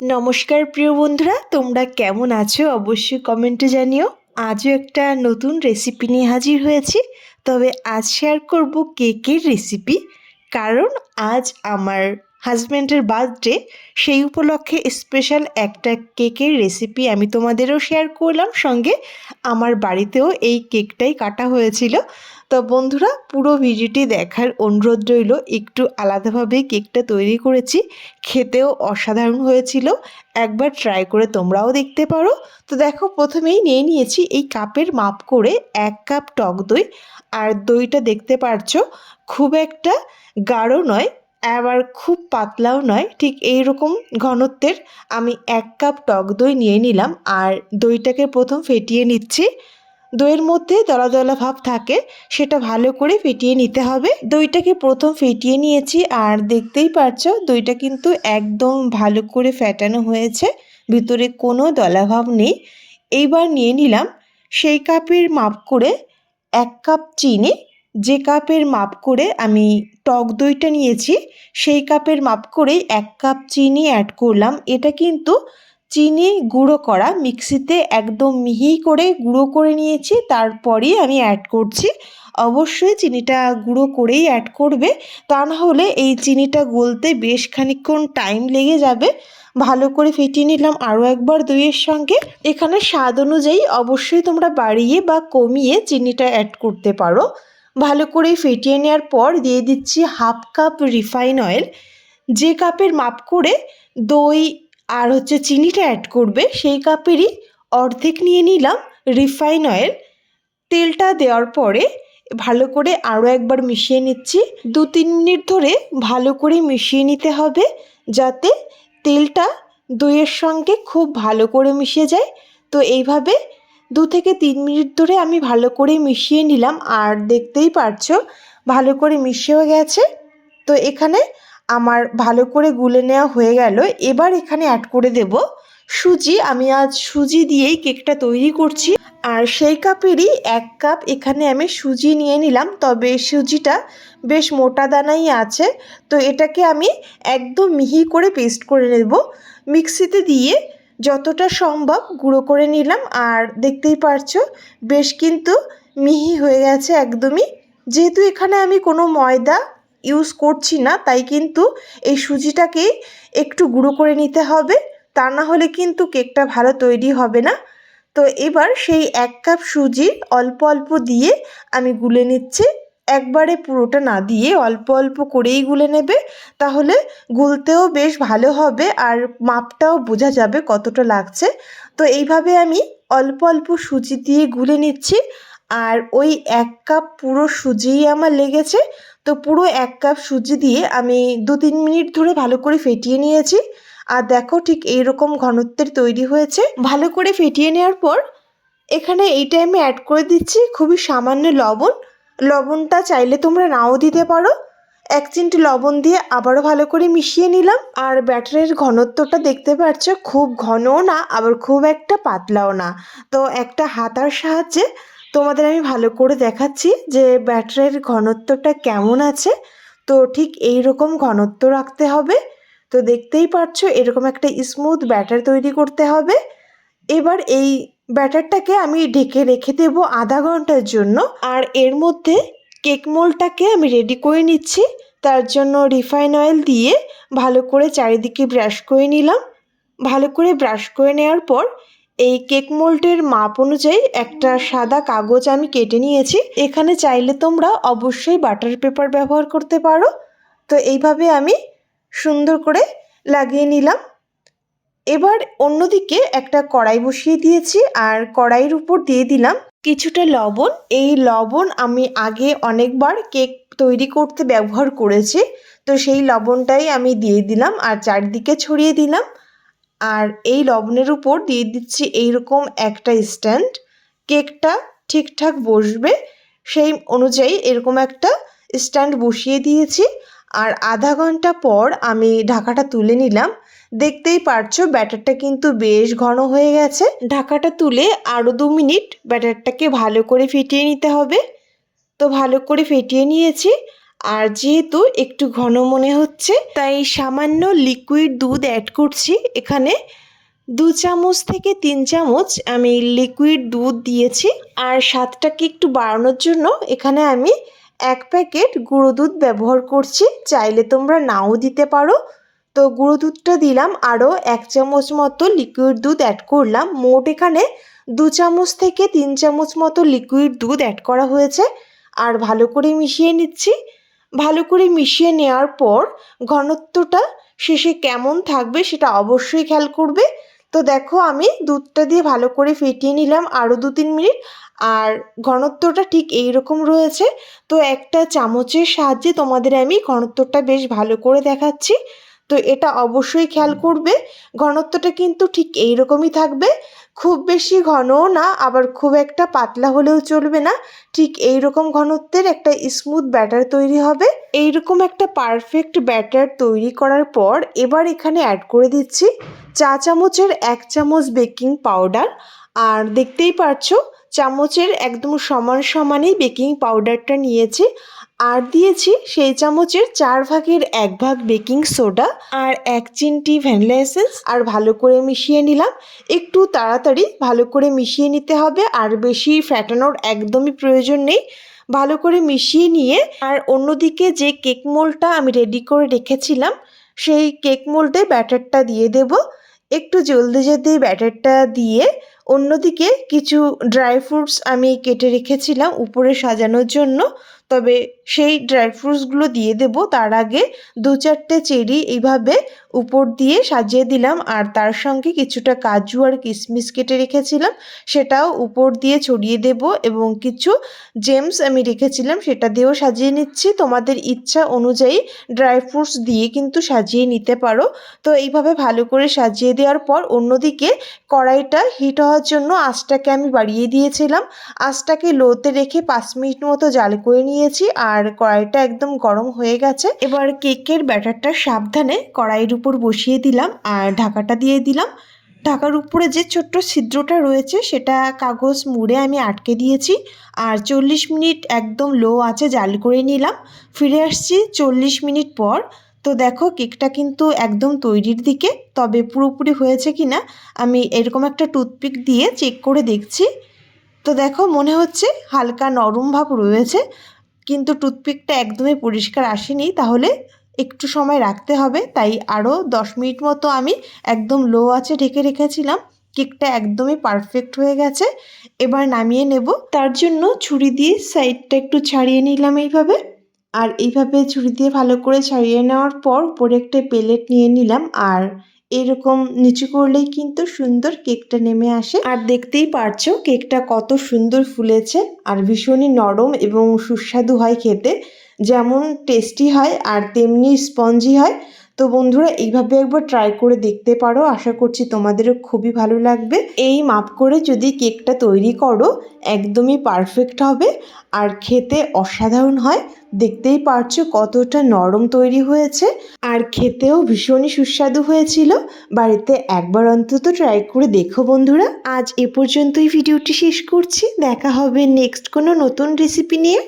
নমস্কার প্রিয় বন্ধুরা, তোমরা কেমন আছো? অবশ্যই কমেন্টে জানিও। আজও একটা নতুন রেসিপি নিয়ে হাজির হয়েছি। তবে আজ শেয়ার করব কেকের রেসিপি কারণ আজ আমার হাজব্যান্ডের বার্থডে সেই উপলক্ষে স্পেশাল একটা কেকের রেসিপি আমি তোমাদেরও শেয়ার করলাম। সঙ্গে আমার বাড়িতেও এই কেকটাই কাটা হয়েছিল। তো বন্ধুরা, পুরো ভিডিওটি দেখার অনুরোধ রইল, একটু আলাদাভাবে কেকটা তৈরি করেছি, খেতেও অসাধারণ হয়েছিল। একবার ট্রাই করে তোমরাও দেখতে পারো। তো দেখো, প্রথমেই নিয়ে নিয়েছি এই কাপের মাপ করে এক কাপ টক দই। আর দইটা দেখতে পারছ, খুব একটা গাঢ় নয় আবার খুব পাতলাও নয়, ঠিক এই রকম ঘনত্বের আমি এক কাপ টক দই নিয়ে নিলাম আর দইটাকে প্রথম ফেটিয়ে নিচ্ছি। দইয়ের মধ্যে দলা দলা ভাব থাকে, সেটা ভালো করে ফেটিয়ে নিতে হবে। দইটাকে প্রথম ফেটিয়ে নিয়েছি আর দেখতেই পারছ দইটা কিন্তু একদম ভালো করে ফেটানো হয়েছে, ভিতরে কোনো দলাভাব নেই। এইবার নিয়ে নিলাম সেই কাপের মাপ করে এক কাপ চিনি যে কাপের মাপ করে আমি টক দইটা নিয়েছি, সেই কাপের মাপ করেই এক কাপ চিনি অ্যাড করলাম। এটা কিন্তু চিনি গুঁড়ো করা, মিক্সিতে একদম মিহি করে গুঁড়ো করে নিয়েছি, তারপরেই আমি অ্যাড করছি। অবশ্যই চিনিটা গুঁড়ো করেই অ্যাড করবে, তা না হলে এই চিনিটা গলতে বেশ খানিকক্ষণ টাইম লেগে যাবে। ভালো করে ফেটিয়ে নিলাম আরও একবার দইয়ের সঙ্গে। এখানে স্বাদ অনুযায়ী অবশ্যই তোমরা বাড়িয়ে বা কমিয়ে চিনিটা অ্যাড করতে পারো। ভালো করে ফেটিয়ে নেওয়ার পর দিয়ে দিচ্ছি হাফ কাপ রিফাইন অয়েল। যে কাপের মাপ করে দই আর হচ্ছে চিনিটা অ্যাড করবে, সেই কাপেরই অর্ধেক নিয়ে নিলাম রিফাইন অয়েল। তেলটা দেওয়ার পরে ভালো করে আরও একবার মিশিয়ে নিচ্ছি। দু তিন মিনিট ধরে ভালো করে মিশিয়ে নিতে হবে যাতে তেলটা দইয়ের সঙ্গে খুব ভালো করে মিশে যায়। তো এইভাবে দু থেকে তিন মিনিট ধরে আমি ভালো করে মিশিয়ে নিলাম। আর দেখতেই পারছ, ভালো করে মিশিয়েও গেছে। তো এখানে আমার ভালো করে গুলে নেওয়া হয়ে গেল। এবার এখানে অ্যাড করে দেব সুজি। আমি আজ সুজি দিয়েই কেকটা তৈরি করছি। আর সেই কাপেরই এক কাপ এখানে আমি সুজি নিয়ে নিলাম। তবে সুজিটা বেশ মোটা দানাই আছে। তো এটাকে আমি একদম মিহি করে পেস্ট করে নেব। মিক্সিতে দিয়ে যতটা সম্ভব গুঁড়ো করে নিলাম। আর দেখতেই পারছ, বেশ কিন্তু মিহি হয়ে গেছে একদমই। যেহেতু এখানে আমি কোনো ময়দা ইউজ করছি না, তাই কিন্তু এই সুজিটাকে একটু গুঁড়ো করে নিতে হবে। তা না হলে কিন্তু কেকটা ভালো তৈরি হবে না। তো এবার সেই এক কাপ সুজি অল্প অল্প দিয়ে আমি গুলে নিচ্ছি। একবারে পুরোটা না দিয়ে অল্প অল্প করেই গুলে নেবে, তাহলে গুলতেও বেশ ভালো হবে আর মাপটাও বোঝা যাবে কতটা লাগছে। তো এইভাবে আমি অল্প অল্প সুজি দিয়ে গুলে নিচ্ছি আর ওই এক কাপ পুরো সুজিই আমার লেগেছে। তো পুরো এক কাপ সুজি দিয়ে আমি দু তিন মিনিট ধরে ভালো করে ফেটিয়ে নিয়েছি আর দেখো ঠিক এই রকম ঘনত্বের তৈরি হয়েছে। ভালো করে ফেটিয়ে নেওয়ার পর এখানে এই টাইমে অ্যাড করে দিচ্ছি খুবই সামান্য লবণ লবণটা চাইলে তোমরা নাও দিতে পারো। এক চিমটি লবণ দিয়ে আবারও ভালো করে মিশিয়ে নিলাম। আর ব্যাটারের ঘনত্বটা দেখতে পাচ্ছ, খুব ঘনও না, আবার খুব একটা পাতলাও না। তো একটা হাতার সাহায্যে তোমাদের আমি ভালো করে দেখাচ্ছি যে ব্যাটারের ঘনত্বটা কেমন আছে। তো ঠিক এই রকম ঘনত্ব রাখতে হবে। তো দেখতেই পাচ্ছ, এরকম একটা স্মুথ ব্যাটার তৈরি করতে হবে। এবার এই ব্যাটারটাকে আমি ঢেকে রেখে দেব আধা ঘণ্টার জন্য। আর এর মধ্যে কেক মোলটাকে আমি রেডি করে নিচ্ছি। তার জন্য রিফাইন অয়েল দিয়ে ভালো করে চারিদিকে ব্রাশ করে নিলাম। ভালো করে ব্রাশ করে নেওয়ার পর এই কেক মোল্ডের মাপ অনুযায়ী একটা সাদা কাগজ আমি কেটে নিয়েছি। এখানে চাইলে তোমরা অবশ্যই বাটার পেপার ব্যবহার করতে পারো। তো এইভাবে আমি সুন্দর করে লাগিয়ে নিলাম। এবার অন্যদিকে একটা কড়াই বসিয়ে দিয়েছি আর কড়াইয়ের উপর দিয়ে দিলাম কিছুটা লবণ। এই লবণ আমি আগে অনেকবার কেক তৈরি করতে ব্যবহার করেছি, তো সেই লবণটাই আমি দিয়ে দিলাম আর চারদিকে ছড়িয়ে দিলাম। আর এই লবণের উপর দিয়ে দিচ্ছি এইরকম একটা স্ট্যান্ড। কেকটা ঠিকঠাক বসবে, সেই অনুযায়ী এরকম একটা স্ট্যান্ড বসিয়ে দিয়েছি। আর আধা ঘণ্টা পর আমি ঢাকাটা তুলে নিলাম। দেখতেই পারছ, ব্যাটারটা কিন্তু বেশ ঘন হয়ে গেছে। ঢাকাটা তুলে আরও দু মিনিট ব্যাটারটাকে ভালো করে ফেটিয়ে নিতে হবে। তো ভালো করে ফেটিয়ে নিয়েছি। আর যেহেতু একটু ঘন মনে হচ্ছে, তাই সামান্য লিকুইড দুধ অ্যাড করছি। এখানে দু চামচ থেকে তিন চামচ আমি লিকুইড দুধ দিয়েছি। আর স্বাদটাকে একটু বাড়ানোর জন্য এখানে আমি এক প্যাকেট গুঁড়ো দুধ ব্যবহার করছি, চাইলে তোমরা নাও দিতে পারো। তো গুঁড়ো দুধটা দিলাম আরও এক চামচ মতো লিকুইড দুধ অ্যাড করলাম। মোট এখানে দু চামচ থেকে তিন চামচ মতো লিকুইড দুধ অ্যাড করা হয়েছে। আর ভালো করে মিশিয়ে নিচ্ছি। ভালো করে মিশিয়ে নেওয়ার পর ঘনত্বটা শেষে কেমন থাকবে সেটা অবশ্যই খেয়াল করবে। তো দেখো আমি দুধটা দিয়ে ভালো করে ফেটিয়ে নিলাম আরও দু তিন মিনিট। আর ঘনত্বটা ঠিক এই রকম রয়েছে। তো একটা চামচের সাহায্যে তোমাদের আমি ঘনত্বটা বেশ ভালো করে দেখাচ্ছি। তো এটা অবশ্যই খেয়াল করবে, ঘনত্বটা কিন্তু ঠিক এই রকমই থাকবে। খুব বেশি ঘনও না, আবার খুব একটা পাতলা হলেও চলবে না। ঠিক এই রকম ঘনত্বের একটা স্মুথ ব্যাটার তৈরি হবে। এই রকম একটা পারফেক্ট ব্যাটার তৈরি করার পর এবার এখানে অ্যাড করে দিচ্ছি চা চামচের এক চামচ বেকিং পাউডার আর দেখতেই পারছ চামচের একদম সমান সমানই বেকিং পাউডারটা নিয়েছি। আর দিয়েছি সেই চামচের চার ভাগের এক ভাগ বেকিং সোডা আর এক চিমটি ভ্যানিলা এসেন্স আর ভালো করে মিশিয়ে নিলাম। একটু তাড়াতাড়ি ভালো করে মিশিয়ে নিতে হবে। আর বেশি ফ্যাটানোর একদমই প্রয়োজন নেই। ভালো করে মিশিয়ে নিয়ে আর অন্যদিকে যে কেক মোলটা আমি রেডি করে রেখেছিলাম, সেই কেক মোল্ডে ব্যাটারটা দিয়ে দেব। একটু জলদি জলদি ব্যাটারটা দিয়ে অন্যদিকে কিছু ড্রাই ফ্রুটস আমি কেটে রেখেছিলাম উপরে সাজানোর জন্য, তবে সেই ড্রাই ফ্রুটসগুলো দিয়ে দেব। তার আগে দু চারটে চেরি এইভাবে উপর দিয়ে সাজিয়ে দিলাম আর তার সঙ্গে কিছুটা কাজু আর কিশমিশ কেটে রেখেছিলাম। সেটাও উপর দিয়ে ছড়িয়ে দেব এবং কিছু জেমস আমি রেখেছিলাম, সেটা দিয়েও সাজিয়ে নিচ্ছি। তোমাদের ইচ্ছা অনুযায়ী ড্রাই ফ্রুটস দিয়ে কিন্তু সাজিয়ে নিতে পারো। তো এইভাবে ভালো করে সাজিয়ে দেওয়ার পর অন্যদিকে কড়াইটা হিট হওয়ার জন্য আঁচটাকে আমি বাড়িয়ে দিয়েছিলাম। আঁচটাকে লোতে রেখে পাঁচ মিনিট মতো জাল করে নিয়েছি আর কড়াইটা একদম গরম হয়ে গেছে। এবার কেকের ব্যাটারটা সাবধানে কড়াইয়ের উপর বসিয়ে দিলাম আর ঢাকাটা দিয়ে দিলাম। ঢাকার উপরে যে ছোট্ট ছিদ্রটা রয়েছে সেটা কাগজ মুড়ে আমি আটকে দিয়েছি আর চল্লিশ মিনিট একদম লো আছে জাল করে নিলাম। ফিরে আসছি চল্লিশ মিনিট পর। তো দেখো কেকটা কিন্তু একদম তৈরির দিকে, তবে পুরোপুরি হয়েছে কি না আমি এরকম একটা টুথপিক দিয়ে চেক করে দেখছি। তো দেখো মনে হচ্ছে হালকা নরম ভাব রয়েছে, কিন্তু টুথপিকটা একদমই পরিষ্কার আসেনি, তাহলে একটু সময় রাখতে হবে, তাই আরও দশ মিনিট মতো আমি একদম লো আছে ঢেকে রেখেছিলাম। কেকটা একদমই পারফেক্ট হয়ে গেছে। এবার নামিয়ে নেব। তার জন্য ছুরি দিয়ে সাইডটা একটু ছাড়িয়ে নিলাম এইভাবে। আর এইভাবে ছুরি দিয়ে ভালো করে ছাড়িয়ে নেওয়ার পর উপরে একটা প্লেট নিয়ে নিলাম। আর এরকম নিচু করলেই কিন্তু সুন্দর কেকটা নেমে আসে। আর দেখতেই পারছ কেকটা কত সুন্দর ফুলেছে। আর ভীষণই নরম এবং সুস্বাদু হয় খেতে। যেমন টেস্টি হয় আর তেমনি স্পঞ্জি হয়। তো বন্ধুরা, এইভাবে একবার ট্রাই করে দেখতে পারো। আশা করছি তোমাদেরও খুবই ভালো লাগবে। এই মাপ করে যদি কেকটা তৈরি করো, একদমই পারফেক্ট হবে। আর খেতে অসাধারণ হয়। দেখতেই পারছ কতটা নরম তৈরি হয়েছে। আর খেতেও ভীষণই সুস্বাদু হয়েছিল। বাড়িতে একবার অন্তত ট্রাই করে দেখো বন্ধুরা। আজ এ পর্যন্তই ভিডিওটি শেষ করছি। দেখা হবে নেক্সট কোনো নতুন রেসিপি নিয়ে।